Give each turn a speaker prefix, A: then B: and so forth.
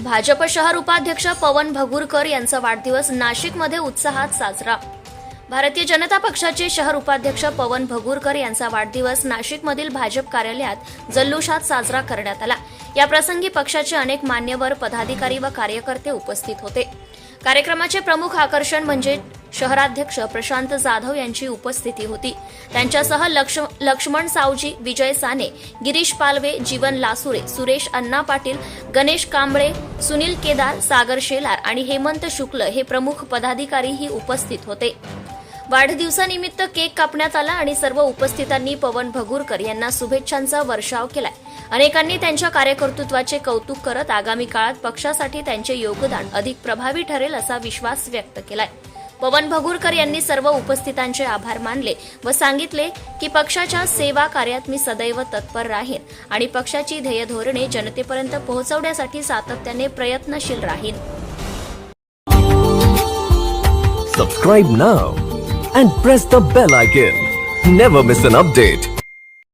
A: भाजप शहर उपाध्यक्ष पवन भगुरकर यांचा वाढदिवस नाशिकमध्ये उत्साहात साजरा. भारतीय जनता पक्षाचे शहर उपाध्यक्ष पवन भगुरकर यांचा वाढदिवस नाशिकमधील भाजप कार्यालयात जल्लोषात साजरा करण्यात आला. या प्रसंगी पक्षाचे अनेक मान्यवर पदाधिकारी व कार्यकर्ते उपस्थित होते. कार्यक्रमाचे प्रमुख आकर्षण म्हणजे शहराध्यक्ष प्रशांत जाधव यांची उपस्थिती होती. त्यांच्यासह लक्ष लक्ष्मण सावजी विजय साने गिरीश पालवे जीवन लासुरे सुरेश अण्णा पाटील गणेश कांबळे सुनील केदार सागर शेलार आणि हेमंत शुक्ल हे प्रमुख पदाधिकारीही उपस्थित होते. वाढदिवसानिमित्त केक कापण्यात आला आणि सर्व उपस्थितांनी पवन भगुरकर यांना शुभेच्छांचा वर्षाव केलाय. अनेकांनी त्यांच्या कार्यकर्तृत्वाचे कौतुक करत आगामी काळात पक्षासाठी त्यांचे योगदान अधिक प्रभावी ठरेल असा विश्वास व्यक्त केलाय. पवन भगुरकर यांनी सर्व उपस्थितांचे आभार मानले व सांगितले की पक्षाच्या सेवा कार्यात मी सदैव तत्पर राहीन आणि पक्षाची ध्येय धोरणे जनतेपर्यंत पोहोचवण्यासाठी सातत्याने प्रयत्नशील राहीन
B: Subscribe now and press the bell icon. Never miss an update.